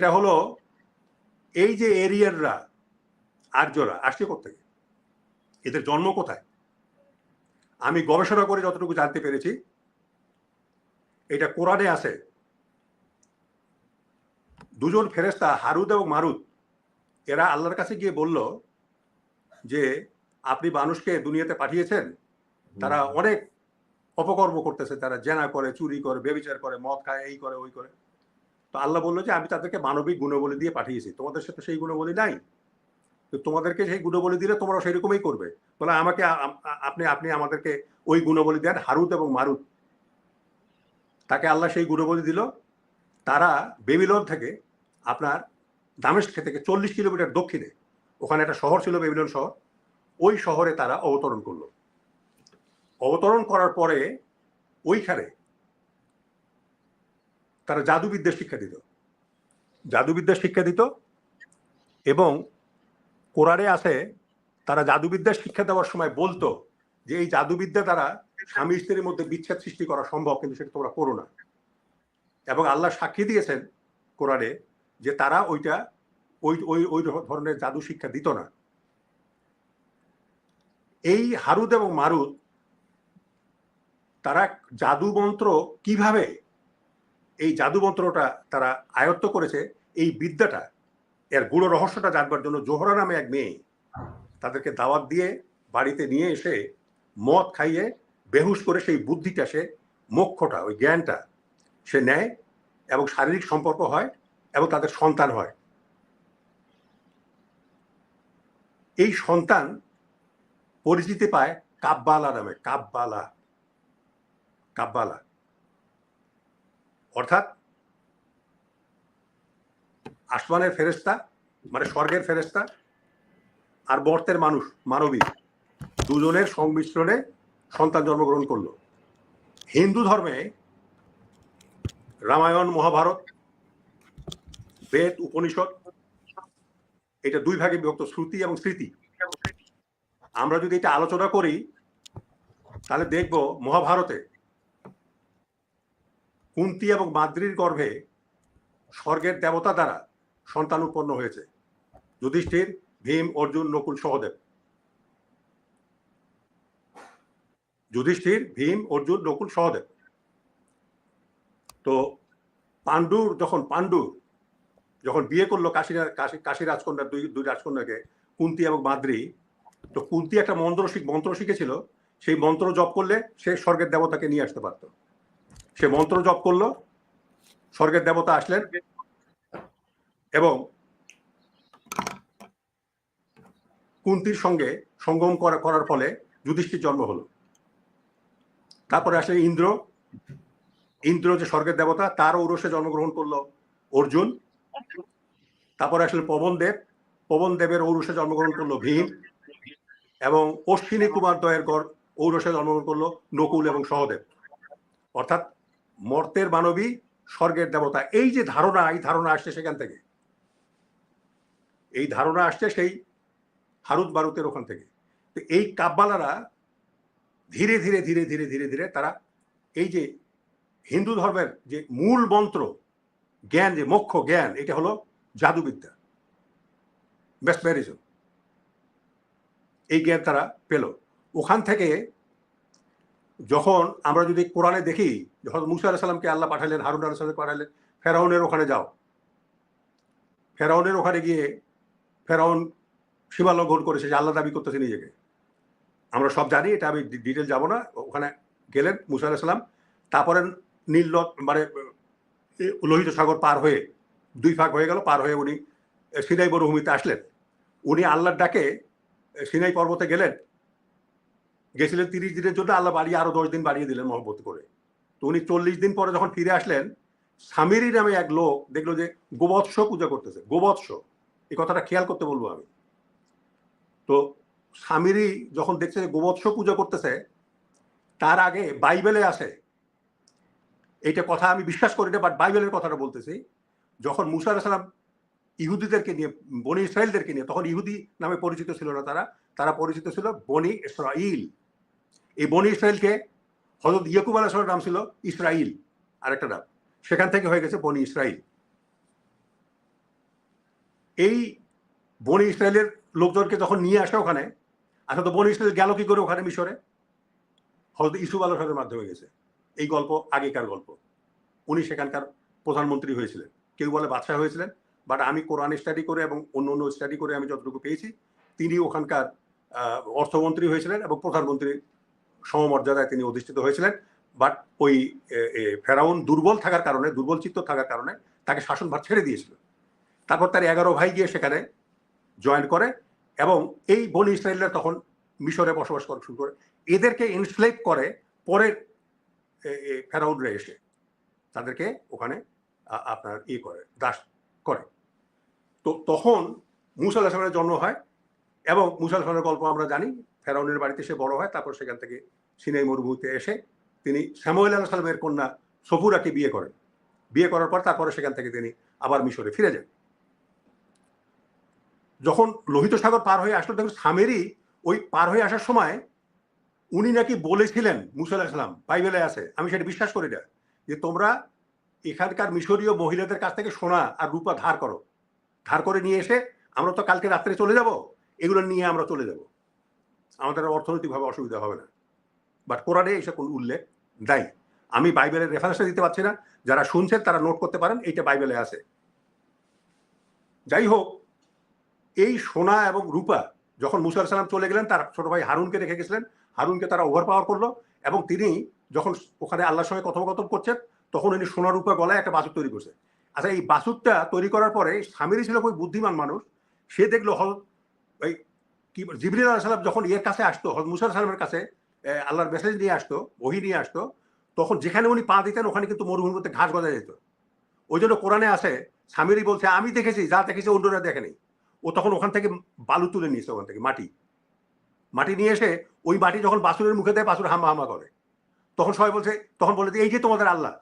এটা হলো এই যে এরিয়াররা আর্যরা আসছে কোথেকে এদের জন্ম কোথায়? আমি গবেষণা করে যতটুকু জানতে পেরেছি এটা কোরআনে আছে। দুজন ফেরেস্তা হারুদ এবং মারুদ এরা আল্লাহর কাছে গিয়ে বলল যে আপনি মানুষকে দুনিয়াতে পাঠিয়েছেন। তারা অনেক অপকর্ম করতেছে। তারা জেনা করে চুরি করে বেবিচার করে মদ খায় এই করে ওই করে। তো আল্লাহ বলল যে আমি তাদেরকে মানবিক গুণবলী দিয়ে পাঠিয়েছি। তোমাদের সাথে সেই গুণবলী নাই। তো তোমাদেরকে সেই গুণবলী দিলে তোমরা সেই রকমই করবে। বলে আমাকে আপনি আপনি আমাদেরকে ওই গুণবলী দেন, হারুত এবং মারুত। তাকে আল্লাহ সেই গুণবলী দিল। তারা বেবিলন থেকে আপনার দামেস্ক থেকে চল্লিশ কিলোমিটার দক্ষিণে, ওখানে একটা শহর ছিল বেবিলন শহর, ওই শহরে তারা অবতরণ করল। অবতরণ করার পরে ওইখানে তারা জাদুবিদ্যার শিক্ষা দিত। জাদুবিদ্যার শিক্ষা দিত এবং কোরআনে আছে, তারা জাদুবিদ্যার শিক্ষা দেওয়ার সময় বলতো যে এই জাদুবিদ্যা দ্বারা স্বামী স্ত্রীর মধ্যে বিচ্ছেদ সৃষ্টি করা সম্ভব, কিন্তু সেটা তোমরা করো না। এবং আল্লাহ সাক্ষী দিয়েছেন কোরআনে যে তারা ওইটা, ওই ওই ওই ধরনের জাদু শিক্ষা দিত না। এই হারুদ এবং মারুদ, তারা জাদু মন্ত্র কীভাবে এই জাদু মন্ত্রটা তারা আয়ত্ত করেছে, এই বিদ্যাটা, এর গুড়ো রহস্যটা জানবার জন্য জোহরা নামে এক মেয়ে তাদেরকে দাওয়াত দিয়ে বাড়িতে নিয়ে এসে মদ খাইয়ে বেহুশ করে সেই বুদ্ধিটা, সে মোক্ষটা, ওই জ্ঞানটা সে নেয় এবং শারীরিক সম্পর্ক হয় এবং তাদের সন্তান হয়। এই সন্তান পরিচিতি পায় কাব্বালা নামে, কাব্বালা কাব্বালা। অর্থাৎ আসমানের ফেরেস্তা মানে স্বর্গের ফেরেস্তা আর বর্তের মানুষ, মানবী, দুজনের সংমিশ্রণে সন্তান জন্মগ্রহণ করল। হিন্দু ধর্মে রামায়ণ, মহাভারত, বেদ, উপনিষদ, এটা দুই ভাগে বিভক্ত, শ্রুতি এবং স্মৃতি। আমরা যদি এটা আলোচনা করি, তাহলে দেখব মহাভারতে কুন্তি এবং মাদ্রির গর্ভে স্বর্গের দেবতা দ্বারা সন্তান উৎপন্ন হয়েছে। যুধিষ্ঠির, ভীম, অর্জুন, নকুল সহদেব। যুধিষ্ঠির, ভীম, অর্জুন, নকুল সহদেব। তো পাণ্ডুর যখন পাণ্ডু যখন বিয়ে করল কাশী কাশী কাশী রাজকন্যা, দুই দুই রাজকন্যাকে, কুন্তি এবং মাদ্রি, তো কুন্তি একটা মন্ত্র মন্ত্র শিখেছিল। সেই মন্ত্র জপ করলে সে স্বর্গের দেবতাকে নিয়ে আসতে পারত। সে মন্ত্র জপ করল, স্বর্গের দেবতা আসলেন এবং কুন্তির সঙ্গে সঙ্গম করা, করার ফলে যুধিষ্ঠির জন্ম হলো। তারপরে আসলে ইন্দ্র ইন্দ্র যে স্বর্গের দেবতা তার ঔরসে জন্মগ্রহণ করল অর্জুন। তারপরে আসলে পবন দেব, পবন দেবের ঔরসে জন্মগ্রহণ করল ভীম এবং অশ্বিনী কুমার দয়ের গড় ঔরসে জন্মগ্রহণ করল নকুল এবং সহদেব। অর্থাৎ মর্তের মানবী, স্বর্গের দেবতা। এই যে ধারণা, এই ধারণা আসছে সেখান থেকে। এই ধারণা আসছে সেই হারুদ বারুতের ওখান থেকে। তো এই কাব্বালারা ধীরে ধীরে ধীরে ধীরে ধীরে ধীরে তারা এই যে হিন্দু ধর্মের যে মূল মন্ত্র, জ্ঞান, যে মোক্ষ জ্ঞান, এটা হলো জাদুবিদ্যা ম্যারিজম এই জ্ঞান তারা পেল। ওখান থেকে যখন আমরা যদি কোরআনে দেখি, যখন মুসা আলাহিসাল্লামকে আল্লাহ পাঠালেন, হারুন আলাহিসাল্লামকে পাঠালেন, ফেরাউনের ওখানে যাও। ফেরাউনের ওখানে গিয়ে ফেরাউন সীমা লঙ্ঘন করেছে যে আল্লাহ দাবি করতেছে নিজেকে। আমরা সব জানি, এটা আমি ডিটেল যাব না। ওখানে গেলেন মুসা আলাহিসাল্লাম তারপরে নীল মানে লোহিত সাগর পার হয়ে, দুই ভাগ হয়ে গেল, পার হয়ে উনি সিনাই মরুভূমিতে আসলেন। উনি আল্লাহর ডাকে সিনাই পর্বতে গেলেন। গেছিলেন তিরিশ দিনের জন্য, আল্লাহ বাড়িয়ে আরও দশ দিন বাড়িয়ে দিলেন মহব্বত করে। তো উনি চল্লিশ দিন পরে যখন ফিরে আসলেন, স্বামীরই নামে এক লোক দেখল যে গোবৎস পূজা করতেছে, গোবৎস। এই কথাটা খেয়াল করতে বলব আমি। তো স্বামীরই যখন দেখছে যে গোবৎস পূজা করতেছে, তার আগে বাইবেলে আসে। এইটা কথা আমি বিশ্বাস করি না বাট বাইবেলের কথাটা বলতেছি। যখন মুসা সালাম ইহুদিদেরকে নিয়ে, বনি ইসরায়েলদেরকে নিয়ে, তখন ইহুদি নামে পরিচিত ছিল না তারা তারা পরিচিত ছিল বনি ইসরাইল। এই বনি ইসরায়েলকে হজরত ইয়কুব আলাহামের নাম ছিল ইসরাইল, আরেকটা নাম। সেখান থেকে হয়ে গেছে বনি ইসরাইল। এই বনি ইসরায়েলের লোকজনকে যখন নিয়ে আসে ওখানে আচ্ছা তো বনি ইসরায়েল গেল কি করে ওখানে মিশরে? হয়তো ইসুফ আল মাধ্যমে গেছে। এই গল্প, আগেকার গল্প। উনি সেখানকার প্রধানমন্ত্রী হয়েছিলেন। কেউ বলে বাদশাহ হয়েছিলেন বাট আমি কোরআন স্টাডি করে এবং অন্য অন্য স্টাডি করে আমি যতটুকু পেয়েছি তিনি ওখানকার অর্থমন্ত্রী হয়েছিলেন এবং প্রধানমন্ত্রীর সমমর্যাদায় তিনি অধিষ্ঠিত হয়েছিলেন বাট ওই ফেরাউন দুর্বল থাকার কারণে, দুর্বল চিত্ত থাকার কারণে তাকে শাসনভার ছেড়ে দিয়েছিল। তারপর তার এগারো ভাই গিয়ে সেখানে জয়েন করে এবং এই বনি ইসরায়েলরা তখন মিশরে বসবাস করা শুরু করে। এদেরকে ইনস্লেভ করে পরের ফেরাউনরা এসে তাদেরকে ওখানে আপনার ই করে, দাস করে। তো তখন মুসাল হাসানের জন্ম হয় এবং মুসাল হাসানের গল্প আমরা জানি ফেরাউনের বাড়িতে সে বড় হয়, তারপর সেখান থেকে সিনাই মরুভূমিতে এসে তিনি শ্যামুয়েল আল্লাহ সালামের কন্যা সফুরাকে বিয়ে করেন। বিয়ে করার পর তারপরে সেখান থেকে তিনি আবার মিশরে ফিরে যান। যখন লোহিত সাগর পার হয়ে আসলো তখন সামেরই ওই পার হয়ে আসার সময় উনি নাকি বলেছিলেন, মুসা আলাহিসাম বাইবেলে আছে, আমি সেটা বিশ্বাস করি না, যে তোমরা এখানকার মিশরীয় মহিলাদের কাছ থেকে সোনা আর রূপা ধার করো। ধার করে নিয়ে এসে আমরা তো কালকে রাত্রে চলে যাব, এগুলো নিয়ে আমরা চলে যাব। আমাদের অর্থনৈতিকভাবে অসুবিধা হবে না। বাট কোরআনে এইসব কোন উল্লেখ দেয় আমি বাইবেলের রেফারেন্সটা দিতে পারছি না। যারা শুনছেন তারা নোট করতে পারেন, এইটা বাইবেলে আছে। যাই হোক, এই সোনা এবং রূপা যখন মুসা সালাম চলে গেলেন, তার ছোট ভাই হারুনকে রেখে গেছিলেন। হারুনকে তারা ওভার পাওয়ার করল এবং তিনি যখন ওখানে আল্লাহর সঙ্গে কথোপকথন করছেন, তখন উনি সোনা, রূপা গলায় একটা বাসুর তৈরি করছে। আচ্ছা এই বাসুরটা তৈরি করার পরে স্বামীরই ছিল খুব বুদ্ধিমান মানুষ। সে দেখল হল ওই কি জিবরিল আল্লাহ সালাম যখন ইয়ের কাছে আসতো হল মুসা সালামের কাছে আল্লাহর মেসেজ নিয়ে আসতো ওহি নিয়ে আসতো, তখন যেখানে উনি পা দিতেন, ওখানে কিন্তু মরুভূমির মধ্যে ঘাস গজা যেত। ওই জন্য কোরআনে আসে স্বামীরই বলছে, আমি দেখেছি, যা দেখেছি অন্যরা দেখেনি ও তখন ওখান থেকে বালু তুলে নিয়েছে ওখান থেকে, মাটি। মাটি নিয়ে এসে ওই মাটি যখন বাসুরের মুখে দেয়, বাসুর হামা হামা করে। তখন সবাই বলছে, তখন বলে এই যে তোমাদের আল্লাহ,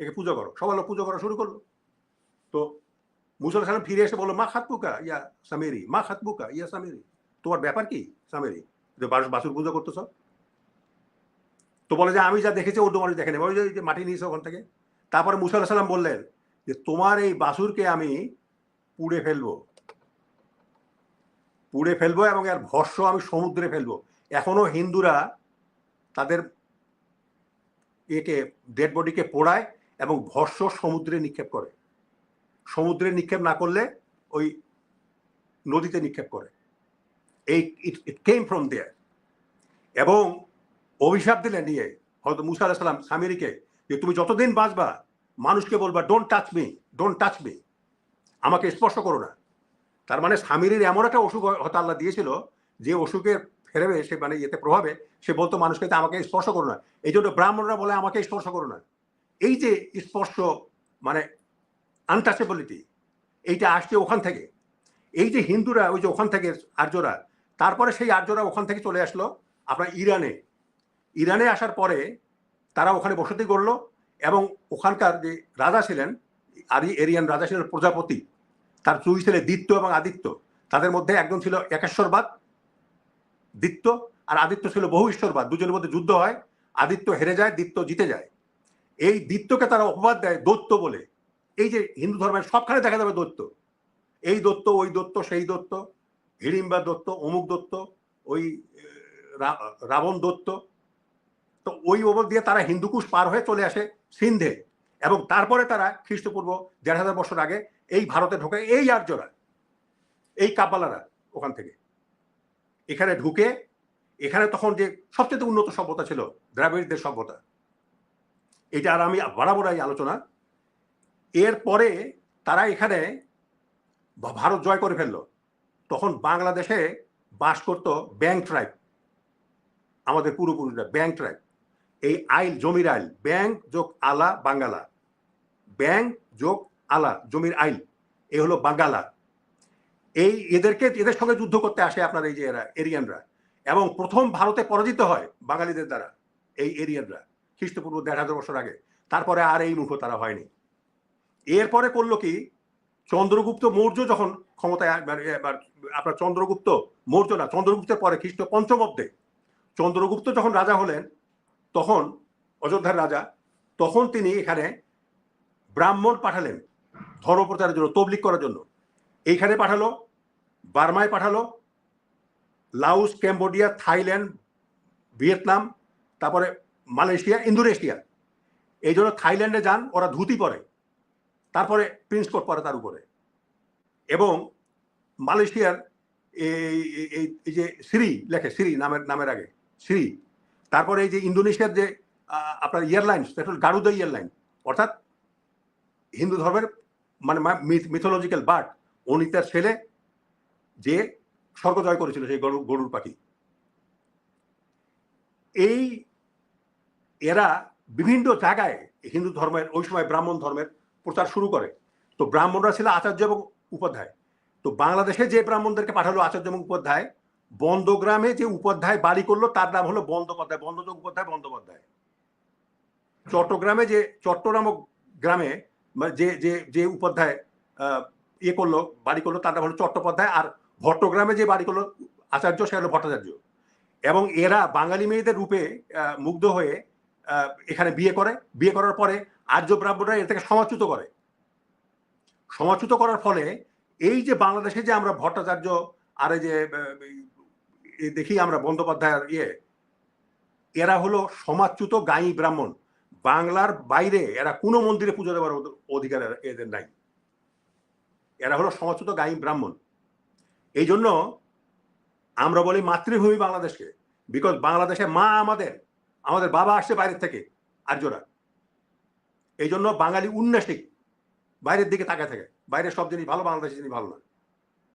একে পুজো করো। সবাই পুজো করা শুরু করল। তো মুসল সালাম ফিরে এসে বলল, মা খাতবুকা ইয়া সামেরি, মা খাতবুকা ইয়া সামেরি। তোমার ব্যাপার কি সামেরি যে বাসুর পুজো করতেছ? তো বলে যে, আমি যা দেখেছি, অন্য মানুষ দেখেনি। ওই যে মাটি নিয়েছে ওখান থেকে। তারপরে মুসা সাল্লাম বললেন যে, তোমার এই বাসুরকে আমি পুড়ে ফেলব। পুড়ে ফেলব এবং এর ভস্য আমি সমুদ্রে ফেলব। এখনও হিন্দুরা তাদের একে ডেড বডিকে পোড়ায় এবং ভস্য সমুদ্রে নিক্ষেপ করে। সমুদ্রে নিক্ষেপ না করলে ওই নদীতে নিক্ষেপ করে। এই ইট ইট কেম ফ্রম দেয়ার এবং অভিশাপ দিলেন নিয়ে হয়তো মুসা সাল্লাম স্বামীরিকে যে তুমি যতদিন বাঁচবা, মানুষকে বলবা don't touch me don't touch me আমাকে স্পর্শ করো না। তার মানে স্বামীর এমন একটা অসুখ হয়তো আল্লাহ দিয়েছিল, যে অসুখের ফেরবে সে মানে ইয়েতে প্রভাবে, সে বলতো মানুষকে আমাকে স্পর্শ করো না। এই জন্য ব্রাহ্মণরা বলে, আমাকে স্পর্শ করো না। এই যে স্পর্শ মানে আনটাচেবিলিটি এইটা আসছে ওখান থেকে। এই যে হিন্দুরা, ওই যে ওখান থেকে আর্যরা তারপরে সেই আর্যরা ওখান থেকে চলে আসলো আপনার ইরানে। ইরানে আসার পরে তারা ওখানে বসতি করল এবং ওখানকার যে রাজা ছিলেন আরি এরিয়ান রাজা ছিলেন প্রজাপতি, তার দুই ছেলে দিত্য এবং আদিত্য। তাদের মধ্যে একজন ছিল একেশ্বরবাদ, দিত্য, আর আদিত্য ছিল বহু ঈশ্বরবাদ, দুজনের মধ্যে যুদ্ধ হয়, আদিত্য হেরে যায়, দিত্য জিতে যায়। এই দিত্যকে তারা অপবাদ দেয় দত্ত বলে। এই যে হিন্দু ধর্মের সবখানে দেখা যাবে দত্ত এই দত্ত ওই দত্ত সেই দত্ত হিড়িম্বা দত্ত, অমুক দত্ত, ওই রাবণ দত্ত, তো ওই ওপর দিয়ে তারা হিন্দুকুশ পার হয়ে চলে আসে সিন্ধে এবং তারপরে তারা খ্রিস্টপূর্ব দেড় হাজার বছর আগে এই ভারতে ঢোকে, এই আর্যরা, এই কাব্বালারা ওখান থেকে। এখানে ঢুকে, এখানে তখন যে সবচেয়ে উন্নত সভ্যতা ছিল, দ্রাবিড়দের সভ্যতা। এটা আর আমি বরাবরাই আলোচনা। এরপরে তারা এখানে ভারত জয় করে ফেলল। তখন বাংলাদেশে বাস করতো ব্যাংক ট্রাইব। আমাদের পূর্বপুরুষরা ব্যাংক ট্রাইব। এই আইল, জমির আইল, ব্যাংক যোগ আলা, বাঙ্গালা। ব্যাংক যোগ আলা, জমির আইল, এ হলো বাঙ্গালা। এই এদেরকে, এদের সঙ্গে যুদ্ধ করতে আসে আপনার এই যে এরা, এরিয়ানরা। এবং প্রথম ভারতে পরাজিত হয় বাঙালিদের দ্বারা এই এরিয়ানরা, খ্রিস্টপূর্ব দেড় হাজার বছর আগে। তারপরে আর এই মুখ তারা হয়নি। এরপরে করল কি, চন্দ্রগুপ্ত মৌর্য যখন ক্ষমতায় আপনার চন্দ্রগুপ্ত মৌর্য না, চন্দ্রগুপ্তের পরে খ্রিস্ট পঞ্চমব্দে চন্দ্রগুপ্ত যখন রাজা হলেন, তখন, অযোধ্যার রাজা, তখন তিনি এখানে ব্রাহ্মণ পাঠালেন ধর্মপ্রচারের জন্য তবলিক করার জন্য। এইখানে পাঠালো, বার্মায় পাঠালো, লাউস, ক্যাম্বোডিয়া, থাইল্যান্ড, ভিয়েতনাম, তারপরে মালয়েশিয়া, ইন্দোনেশিয়া। এই জন্য থাইল্যান্ডে যান, ওরা ধুতি পরে। তারপরে প্রিন্স কোট পরে তার উপরে। এবং মালয়েশিয়ার এই, এই- যে শ্রী লেখে শ্রী নামের নামের আগে শ্রী তারপরে এই যে ইন্দোনেশিয়ার যে আপনার এয়ারলাইন্স সেটা হল গারুদা এয়ারলাইন, অর্থাৎ হিন্দু ধর্মের মানে মিথোলজিক্যাল বার্ড উনি তার ছেলে যে স্বর্গ জয় করেছিল, সেই গরু, গরুর পাখি। এই এরা বিভিন্ন জায়গায় হিন্দু ধর্মের, ওই সময় ব্রাহ্মণ ধর্মের প্রচার শুরু করে। তো ব্রাহ্মণরা ছিল আচার্য এবং উপাধ্যায়। তো বাংলাদেশে যে ব্রাহ্মণদেরকে পাঠালো আচার্য উপাধ্যায়, বন্দগ্রামে যে উপাধ্যায় বাড়ি করল, তার নাম হলো বন্দ্যোপাধ্যায় বন্দযোগ উপাধ্যায় বন্দ্যোপাধ্যায় চট্টগ্রামে যে, চট্টগ্রাম গ্রামে মানে যে যে যে উপাধ্যায় ইয়ে করল, বাড়ি করল, তার নাম হলো চট্টোপাধ্যায়। আর ভট্টগ্রামে যে বাড়ি করল আচার্য সে হলো ভট্টাচার্য। এবং এরা বাঙালি মেয়েদের রূপে মুগ্ধ হয়ে এখানে বিয়ে করে। বিয়ে করার পরে আর্য ব্রাহ্মণরা এর থেকে সমাচ্যুত করে। সমাচ্যুত করার ফলে এই যে বাংলাদেশে যে আমরা ভট্টাচার্য আর যে দেখি আমরা বন্দ্যোপাধ্যায়ের ইয়ে এরা হলো সমাচ্যুত গাই ব্রাহ্মণ। বাংলার বাইরে এরা কোনো মন্দিরে পুজো দেওয়ার অধ- অধিকার এদের নাই। এরা হলো সমাচ্যুত গাই ব্রাহ্মণ। এই জন্য আমরা বলি মাতৃভূমি বাংলাদেশকে বিকজ বাংলাদেশে মা আমাদের আমাদের বাবা আসছে বাইরের থেকে, আর্যরা। এই জন্য বাঙালি উন্নাসিক। বাইরের দিকে তাকায় থাকে। বাইরের সব জিনিস ভালো বাংলাদেশের জিনিস ভালো না।